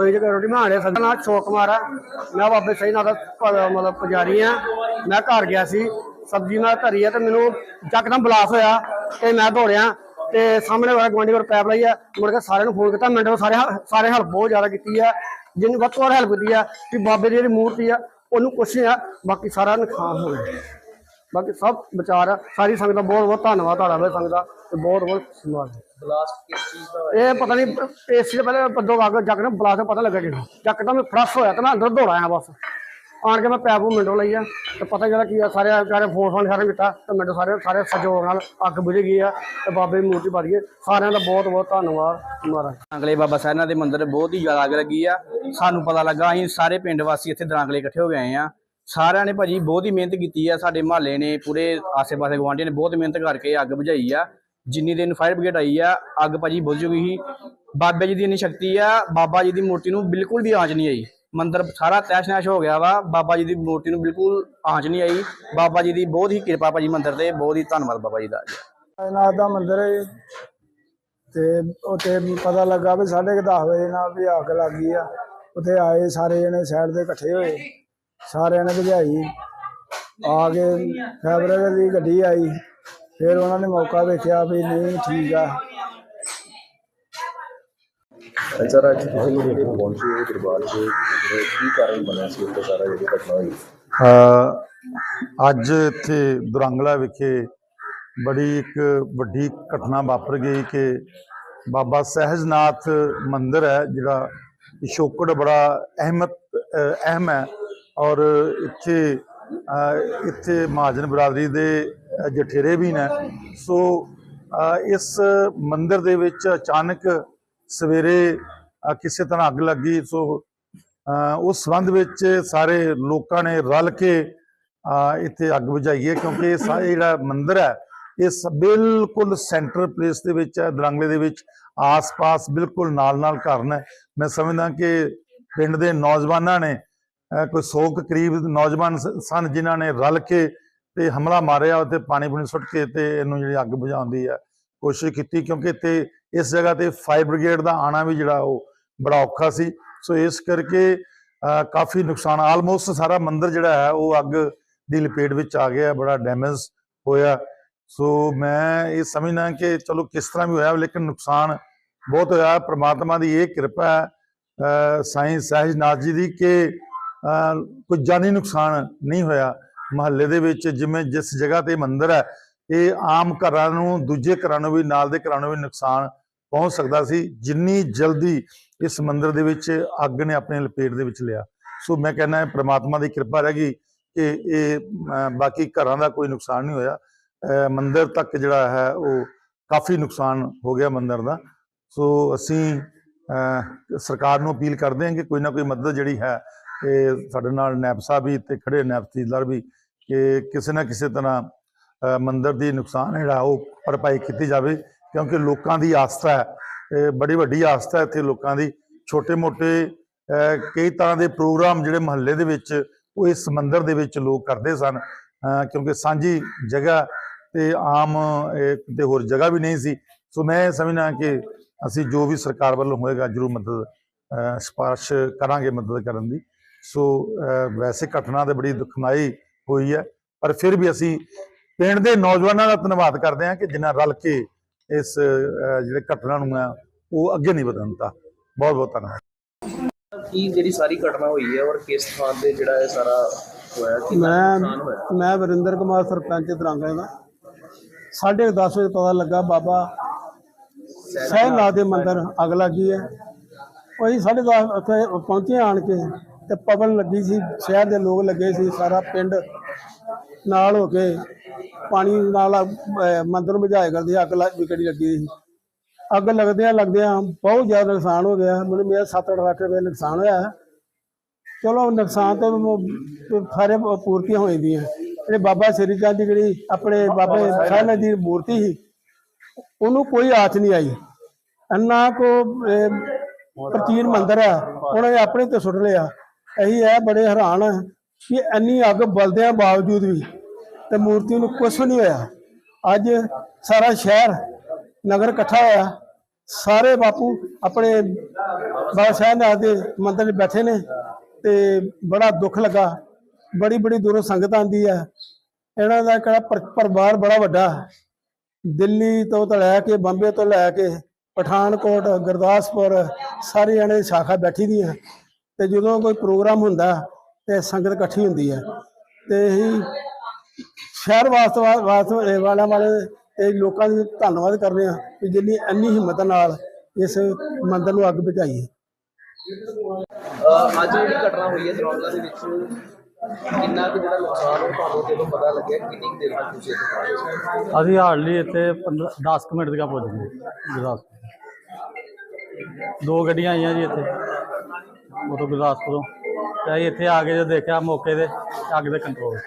ਰਸੋਈ 'ਚ ਰੋਟੀ ਬਣਾ ਰਿਹਾ ਸਾਡਾ ਸ਼ੋਕ ਅਸ਼ੋਕ ਕੁਮਾਰ ਆ ਮੈਂ ਬਾਬੇ ਸਹੀ ਨਾਲ ਮਤਲਬ ਪੁਜਾਰੀ ਆ। ਮੈਂ ਘਰ ਗਿਆ ਸੀ। ਸਬਜ਼ੀ ਮੈਂ ਧਰੀ ਆ ਤੇ ਮੈਨੂੰ ਯਕਦਮ ਬਲਾਸ ਹੋਇਆ ਤੇ ਮੈਂ ਦੌੜਿਆ ਤੇ ਸਾਹਮਣੇ ਵਾਲਾ ਗਵਾਂਢੀ ਕੋਲ ਪੈਪ ਲਈ ਆ। ਮੁੜ ਕੇ ਸਾਰਿਆਂ ਨੂੰ ਫੋਨ ਕੀਤਾ। ਮਿੰਟ ਸਾਰੇ ਸਾਰੇ ਹੈਲਪ ਬਹੁਤ ਜ਼ਿਆਦਾ ਕੀਤੀ ਆ। ਜਿੰਨੀ ਵੱਧ ਤੋਂ ਵੱਧ ਹੈਲਪ ਕੀਤੀ ਆ ਕਿ ਬਾਬੇ ਦੀ ਜਿਹੜੀ ਮੂਰਤੀ ਆ, ਉਹਨੂੰ ਕੁਛ ਨਹੀਂ ਆ ਬਾਕੀ ਸਾਰਾ ਨੁਕਸਾਨ ਹੋ ਗਿਆ। ਬਾਕੀ ਸਭ ਵਿਚਾਰ ਆ। ਸਾਰੀ ਸੰਗਤ ਦਾ ਬਹੁਤ ਬਹੁਤ ਧੰਨਵਾਦ ਤੁਹਾਡਾ ਵੇ ਸੰਗਤ ਦਾ ਤੇ ਬਹੁਤ ਬਹੁਤ ਧੰਨਵਾਦ। ਬਲਾਸਟ ਕਿਸ ਚੀਜ਼ ਦਾ ਹੋਇਆ? ਇਹ ਪਤਾ ਨਹੀਂ ਏਸੀ ਦੇ ਪਹਿਲੇ ਪੱਦੋ ਵਾਗ ਜੱਕ ਨਾ ਬਲਾਸ ਪਤਾ ਲੱਗਾ ਕਿ ਜੱਕ ਤਾਂ ਮੈਂ ਫਰਸ ਹੋਇਆ ਤੇ ਮੈਂ ਅੰਦਰ ਦੌੜ ਆਇਆ ਬਸ। ਆਣ ਕੇ ਮੈਂ ਪੈਪ ਨੂੰ ਮਿੰਟੋ ਲਈ ਆ ਤੇ ਪਤਾ ਜਿਹੜਾ ਕੀ ਆ ਸਾਰੇ ਸਾਰੇ ਫੋਨ ਫੋਨ ਸਾਰੇ ਕੀਤਾ ਤੇ ਮਿੰਟੋ ਸਾਰੇ ਸਾਰੇ ਸਹਿਯੋਗ ਨਾਲ ਅੱਗ ਬੁਝ ਗਈ ਆ ਤੇ ਬਾਬੇ ਦੀ ਮੂਰਤੀ ਬਣ ਗਈ। ਸਾਰਿਆਂ ਦਾ ਬਹੁਤ ਬਹੁਤ ਧੰਨਵਾਦ ਮਹਾਰਾਜ। ਦਰਾਂਗਲੇ ਬਾਬਾ ਸਾਹਿਬ ਦੇ ਮੰਦਿਰ ਬਹੁਤ ਹੀ ਜ਼ਿਆਦਾ ਅੱਗ ਲੱਗੀ ਆ। ਸਾਨੂੰ ਪਤਾ ਲੱਗਾ ਅਸੀਂ ਸਾਰੇ ਪਿੰਡ ਵਾਸੀ ਇੱਥੇ ਦਰਾਂਗਲੇ ਇਕੱਠੇ ਹੋ ਗਏ ਆਏ ਆ। ਸਾਰਿਆਂ ਨੇ ਭਾਜੀ ਬਹੁਤ ਹੀ ਮਿਹਨਤ ਕੀਤੀ ਆ, ਸਾਡੇ ਮਹੱਲੇ ਨੇ, ਪੂਰੇ ਆਸੇ-ਪਾਸੇ ਗਵਾਂਢੀਆਂ ਨੇ ਬਹੁਤ ਮਿਹਨਤ ਕਰਕੇ ਅੱਗ ਬੁਝਾਈ ਆ, ਜਿੰਨੀ ਦਿਨ ਫਾਇਰ ਬ੍ਰਿਗੇਡ ਆਈ ਆ, ਅੱਗ ਭਾਜੀ ਬੁਝ ਗਈ ਸੀ। ਬਾਬੇ ਜੀ ਦੀ ਇੰਨੀ ਸ਼ਕਤੀ ਆ, ਬਾਬਾ ਜੀ ਦੀ ਮੂਰਤੀ ਨੂੰ ਬਿਲਕੁਲ ਵੀ ਆਂਚ ਨਹੀਂ ਆਈ। ਮੰਦਿਰ ਸਾਰਾ ਤੈਸ਼-ਨੈਸ਼ ਹੋ ਗਿਆ ਵਾ, ਬਾਬਾ ਜੀ ਦੀ ਮੂਰਤੀ ਨੂੰ ਬਿਲਕੁਲ ਆਂਚ ਨਹੀਂ ਆਈ। ਬਾਬਾ ਜੀ ਦੀ ਬਹੁਤ ਹੀ ਕਿਰਪਾ ਭਾਜੀ ਮੰਦਿਰ ਤੇ, ਬਹੁਤ ਹੀ ਧੰਨਵਾਦ ਬਾਬਾ ਜੀ ਦਾ। ਨਾਥ ਦਾ ਮੰਦਿਰ ਹੈ ਤੇ ਉੱਥੇ ਪਤਾ ਲੱਗਾ ਵੀ ਸਾਢੇ ਕੁ ਦਸ ਵਜੇ ਨਾਲ ਵੀ ਅੱਗ ਲੱਗ ਗਈ ਆ। ਉੱਥੇ ਆਏ ਸਾਰੇ ਜਣੇ ਸਾਈਡ ਦੇ ਇਕੱਠੇ ਹੋਏ। ਸਾਰਿਆਂ ਨੇ ਬੁਝਾਈ ਆ ਕੇ ਫੈਬਰਿਕ ਦੀ ਗੱਡੀ ਆਈ। ਫਿਰ ਉਹਨਾਂ ਨੇ ਮੌਕਾ ਵੇਖਿਆ ਵੀ ਨਹੀਂ ਠੀਕ ਆ। ਅੱਛਾ ਰਾਜ ਤੁਸੀਂ ਜਿਹੜੇ ਪਹੁੰਚੇ ਹੋ ਦਰਬਾਰ 'ਚ ਕੀ ਕਾਰਨ ਬਣਿਆ ਸੀ ਉੱਥੇ ਸਾਰਾ ਜਿਹੜੀ ਘਟਨਾ ਹੋਈ? ਅ, ਅੱਜ ਇੱਥੇ ਦੁਰੰਗਲਾ ਵਿਖੇ ਬੜੀ ਇੱਕ ਵੱਡੀ ਘਟਨਾ ਵਾਪਰ ਗਈ ਕਿ ਬਾਬਾ ਸਹਿਜਨਾਥ ਮੰਦਿਰ ਹੈ ਜਿਹੜਾ ਪਿਛੋਕੜ ਬੜਾ ਅਹਿਮਤ ਅਹਿਮ ਹੈ। ਔਰ ਇੱਥੇ ਇੱਥੇ ਮਹਾਜਨ ਬਰਾਦਰੀ ਦੇ ਜਠੇਰੇ ਵੀ ਨੇ। ਸੋ ਇਸ ਮੰਦਿਰ ਦੇ ਵਿੱਚ ਅਚਾਨਕ ਸਵੇਰੇ ਕਿਸੇ ਤਰ੍ਹਾਂ ਅੱਗ ਲੱਗੀ। ਸੋ ਉਸ ਸੰਬੰਧ ਵਿੱਚ ਸਾਰੇ ਲੋਕਾਂ ਨੇ ਰਲ ਕੇ ਇੱਥੇ ਅੱਗ ਬੁਝਾਈ ਹੈ ਕਿਉਂਕਿ ਇਹ ਜਿਹੜਾ ਮੰਦਿਰ ਹੈ, ਇਹ ਸ- ਬਿਲਕੁਲ ਸੈਂਟਰ ਪਲੇਸ ਦੇ ਵਿੱਚ ਹੈ, ਦਰੰਗਲੇ ਦੇ ਵਿੱਚ। ਆਸ-ਪਾਸ ਬਿਲਕੁਲ ਨਾਲ-ਨਾਲ ਘਰ ਨੇ। ਮੈਂ ਸਮਝਦਾ ਕਿ ਪਿੰਡ ਦੇ ਨੌਜਵਾਨਾਂ ਨੇ ਕੋਈ 100 ਕੁ ਕਰੀਬ ਨੌਜਵਾਨ ਸ- ਸਨ ਜਿਨ੍ਹਾਂ ਨੇ ਰਲ ਕੇ ਤੇ ਹਮਲਾ ਮਾਰਿਆ ਉੱਤੇ ਪਾਣੀ ਪੁਣੀ ਸੁੱਟ ਕੇ ਤੇ ਇਹਨੂੰ ਜਿਹੜੀ ਅੱਗ ਬੁਝਾਉਣ ਦੀ ਹੈ ਕੋਸ਼ਿਸ਼ ਕੀਤੀ ਕਿਉਂਕਿ ਇੱਥੇ ਇਸ ਜਗ੍ਹਾ ਤੇ ਫਾਇਰ ਬ੍ਰਿਗੇਡ ਦਾ ਆਣਾ ਵੀ ਜਿਹੜਾ ਉਹ ਬੜਾ ਔਖਾ ਸੀ। ਸੋ ਇਸ ਕਰਕੇ ਕਾਫੀ ਨੁਕਸਾਨ ਆਲਮੋਸਟ ਸਾਰਾ ਮੰਦਿਰ ਜਿਹੜਾ ਹੈ ਉਹ ਅੱਗ ਦੀ ਲਪੇਟ ਵਿੱਚ ਆ ਗਿਆ ਬੜਾ ਡੈਮੇਜ ਹੋਇਆ। ਸੋ ਮੈਂ ਇਹ ਸਮਝਦਾ ਕਿ ਚਲੋ ਕਿਸ ਤਰ੍ਹਾਂ ਵੀ ਹੋਇਆ ਲੇਕਿਨ ਨੁਕਸਾਨ ਬਹੁਤ ਹੋਇਆ। ਪ੍ਰਮਾਤਮਾ ਦੀ ਇਹ ਕਿਰਪਾ ਹੈ ਅ, ਸਾਈਂ ਸਹਿਜਨਾਥ ਜੀ ਦੀ ਕਿ ਕੋਈ ਜਾਨੀ ਨੁਕਸਾਨ ਨਹੀਂ ਹੋਇਆ। ਮਹੱਲੇ ਦੇ ਵਿੱਚ ਜਿਵੇਂ ਜਿਸ ਜਗ੍ਹਾ ਤੇ ਮੰਦਿਰ ਹੈ ਇਹ ਆਮ ਘਰਾਂ ਨੂੰ ਦੂਜੇ ਘਰਾਂ ਨੂੰ ਵੀ ਨਾਲ ਦੇ ਘਰਾਂ ਨੂੰ ਵੀ ਨੁਕਸਾਨ ਪਹੁੰਚ ਸਕਦਾ ਸੀ। ਜਿੰਨੀ ਜਲਦੀ ਇਸ ਮੰਦਿਰ ਦੇ ਵਿੱਚ ਅੱਗ ਨੇ ਆਪਣੇ ਲਪੇਟ ਦੇ ਵਿੱਚ ਲਿਆ। ਸੋ ਮੈਂ ਕਹਿੰਦਾ ਪ੍ਰਮਾਤਮਾ ਦੀ ਕਿਰਪਾ ਰਹਿ ਗਈ ਕਿ ਇਹ ਬਾਕੀ ਘਰਾਂ ਦਾ ਕੋਈ ਨੁਕਸਾਨ ਨਹੀਂ ਹੋਇਆ। ਅਹ, ਮੰਦਿਰ ਤੱਕ ਜਿਹੜਾ ਹੈ ਉਹ ਕਾਫੀ ਨੁਕਸਾਨ ਹੋ ਗਿਆ ਮੰਦਿਰ ਦਾ। ਸੋ ਅਸੀਂ ਸਰਕਾਰ ਨੂੰ ਅਪੀਲ ਕਰਦੇ ਹਾਂ ਕਿ ਕੋਈ ਨਾ ਕੋਈ ਮਦਦ ਜਿਹੜੀ ਹੈ ਇਹ ਸਾਡੇ ਨਾਲ ਨੈਬ ਸਾਹਿਬ ਵੀ ਤੇ ਖੜੇ ਨੈਬ ਤਹਿਸੀਲਦਾਰ ਵੀ ਕਿ ਕਿਸੇ ਨਾ ਕਿਸੇ ਤਰ੍ਹਾਂ ਮੰਦਰ ਦੀ ਨੁਕਸਾਨ ਜਿਹੜਾ ਉਹ ਭਰਪਾਈ ਕੀਤੀ ਜਾਵੇ ਕਿਉਂਕਿ ਲੋਕਾਂ ਦੀ ਆਸਥਾ ਹੈ। ਬੜੀ ਵੱਡੀ ਆਸਥਾ ਹੈ ਇੱਥੇ ਲੋਕਾਂ ਦੀ। ਛੋਟੇ ਮੋਟੇ ਕਈ ਤਰ੍ਹਾਂ ਦੇ ਪ੍ਰੋਗਰਾਮ ਜਿਹੜੇ ਮਹੱਲੇ ਦੇ ਵਿੱਚ ਉਹ ਇਸ ਮੰਦਰ ਦੇ ਵਿੱਚ ਲੋਕ ਕਰਦੇ ਸਨ। ਕਿਉਂਕਿ ਸਾਂਝੀ ਜਗ੍ਹਾ ਤੇ ਆਮ ਇਹ ਕਿਤੇ ਹੋਰ ਜਗ੍ਹਾ ਵੀ ਨਹੀਂ ਸੀ। ਸੋ ਮੈਂ ਸਮਝਣਾ ਕਿ ਅਸੀਂ ਜੋ ਵੀ ਸਰਕਾਰ ਵੱਲੋਂ ਹੋਏਗਾ ਜ਼ਰੂਰ ਮਦਦ ਅਹ, ਕਰਾਂਗੇ ਮਦਦ ਕਰਨ ਦੀ। ਸੋ ਵੈਸੇ ਘਟਨਾ ਤੇ ਬੜੀ ਦੁਖਦਾਈ ਹੋਈ ਹੈ ਪਰ ਫਿਰ ਵੀ ਅਸੀਂ ਪਿੰਡ ਦੇ ਨੌਜਵਾਨਾਂ ਦਾ ਧੰਨਵਾਦ ਕਰਦੇ ਹਾਂ ਕਿ ਜਿਨ੍ਹਾਂ ਰਲ ਕੇ ਇਸ ਜਿਹੜੇ ਘਟਨਾ ਨੂੰ ਹੈ ਉਹ ਅੱਗੇ ਨਹੀਂ ਵਧਣ ਦਿੱਤਾ। ਬਹੁਤ ਬਹੁਤ ਧੰਨਵਾਦ। ਕੀ ਜਿਹੜੀ ਸਾਰੀ ਘਟਨਾ ਹੋਈ ਹੈ ਔਰ ਕਿਸ ਥਾਂ ਤੇ ਜਿਹੜਾ ਇਹ ਸਾਰਾ ਹੋਇਆ ਕਿੰਨਾ ਮੈਂ ਮੈਂ ਵਰਿੰਦਰ ਕੁਮਾਰ ਸਰਪੰਚ ਦਰਾਂਗੇ ਦਾ। ਸਾਢੇ ਕੁ ਦਸ ਵਜੇ ਪਤਾ ਲੱਗਾ ਬਾਬਾ ਸਹਿਨਾਥ ਦੇ ਮੰਦਿਰ ਅੱਗ ਲੱਗੀ ਹੈ। ਉਹ ਅਸੀਂ ਸਾਢੇ ਦਸ ਉੱਥੇ ਪਹੁੰਚੇ ਆਣ ਕੇ। ਤੇ ਪਵਨ ਲੱਗੀ ਸੀ ਸ਼ਹਿਰ ਦੇ ਲੋਕ ਲੱਗੇ ਸੀ ਸਾਰਾ ਪਿੰਡ ਨਾਲ ਹੋ ਕੇ ਪਾਣੀ ਨਾਲ ਅਹ, ਮੰਦਿਰ ਨੂੰ ਬੁਝਾਏ ਕਰਦੇ ਅੱਗ ਲੱਗ ਵਿਕੜੀ ਲੱਗੀ ਸੀ। ਅੱਗ ਲੱਗਦਿਆਂ ਲੱਗਦਿਆਂ ਬਹੁਤ ਜ਼ਿਆਦਾ ਨੁਕਸਾਨ ਹੋ ਗਿਆ। ਮੈਨੂੰ ਮੇਰਾ 7-8 ਲੱਖ ਰੁਪਏ ਨੁਕਸਾਨ ਹੋਇਆ। ਹੈ। ਚਲੋ ਨੁਕਸਾਨ ਤੋਂ ਮ- ਸਾਰੇ ਪੂਰਤੀਆਂ ਹੋ ਜਾਂਦੀਆਂ ਜਿਹੜੇ ਬਾਬਾ ਸ੍ਰੀ ਚੰਦ ਦੀ ਜਿਹੜੀ ਆਪਣੇ ਬਾਬੇ ਸਾਹਿਬ ਦੀ ਮੂਰਤੀ ਸੀ ਉਹਨੂੰ ਕੋਈ ਆਚ ਨਹੀਂ ਆਈ। ਅੰਨਾ ਕੋ ਅਹ, ਪ੍ਰਾਚੀਨ ਮੰਦਿਰ ਹੈ ਉਹਨਾਂ ਨੇ ਆਪਣੇ ਤੇ ਸੁੱਟ ਲਿਆ। ਅਸੀਂ ਇਹ ਬੜੇ ਹੈਰਾਨ ਹਾਂ ਕਿ ਇੰਨੀ ਅੱਗ ਬਲਦਿਆਂ ਬਾਵਜੂਦ ਵੀ ਤੇ ਮੂਰਤੀ ਨੂੰ ਕੁਛ ਨਹੀਂ ਹੋਇਆ। ਅੱਜ ਸਾਰਾ ਸ਼ਹਿਰ, ਨਗਰ ਇਕੱਠਾ ਹੋਇਆ। ਸਾਰੇ ਬਾਪੂ ਆਪਣੇ ਬਾਬਾ ਸਾਹਿਬਨਾਥ ਦੇ ਮੰਦਰ 'ਚ ਬੈਠੇ ਨੇ ਤੇ ਬੜਾ ਦੁੱਖ ਲੱਗਾ। ਬੜੀ ਬੜੀ ਦੂਰੋਂ ਸੰਗਤ ਆਂਦੀ ਹੈ। ਇਹਨਾਂ ਦਾ ਕਿਹੜਾ ਪਰਿਵਾਰ ਬੜਾ ਵੱਡਾ ਦਿੱਲੀ ਤੋਂ ਲੈ ਕੇ, ਬੰਬੇ ਤੋਂ ਲੈ ਕੇ, ਪਠਾਨਕੋਟ, ਗੁਰਦਾਸਪੁਰ, ਸਾਰੀ ਜਣੇ ਸ਼ਾਖਾ ਬੈਠੀ ਦੀਆਂ। ਤੇ ਜਦੋਂ ਕੋਈ ਪ੍ਰੋਗਰਾਮ ਹੁੰਦਾ ਤੇ ਸੰਗਤ ਇਕੱਠੀ ਹੁੰਦੀ ਹੈ ਤੇ ਹੀ ਸ਼ਹਿਰ ਵਾਸਤੇ ਵਾਸਤੇ ਵਾਲਾ ਵਾਲੇ ਤੇ ਲੋਕਾਂ ਦਾ ਧੰਨਵਾਦ ਕਰਦੇ ਆ ਕਿ ਜਿੰਨੀ ਇੰਨੀ ਹਿੰਮਤ ਨਾਲ ਇਸ ਮੰਦਰ ਨੂੰ ਅੱਗ ਬੁਝਾਈ ਹੈ। ਅੱਜ ਜਿਹੜੀ ਘਟਨਾ ਹੋਈ ਹੈ ਦਰੌਂਗਲਾ ਦੇ ਵਿੱਚ ਕਿੰਨਾ ਕੁ ਜਿਹੜਾ ਨੁਕਸਾਨ ਉਹ ਤੁਹਾਨੂੰ ਜਦੋਂ ਪਤਾ ਲੱਗਿਆ ਕਿੰਨੀ ਦੇਰ ਤੱਕ ਤੁਸੀਂ ਇੱਥੇ? ਅਸੀਂ ਹਾਰਡਲੀ ਇੱਥੇ 10 ਕੁ ਮਿੰਟ ਤੱਕ ਪਹੁੰਚ ਗਏ। ਗੁਰਦਾਸਪੁਰ ਦੋ ਗੱਡੀਆਂ ਆਈਆਂ ਜੀ ਇੱਥੇ। ਉਹ ਤੋਂ ਗੁਰਦਾਸਪੁਰੋਂ। ਤੇ ਅਸੀਂ ਇੱਥੇ ਆ ਕੇ ਜਦੋਂ ਦੇਖਿਆ ਮੌਕੇ ਤੇ, ਅੱਗ ਦੇ ਕੰਟਰੋਲ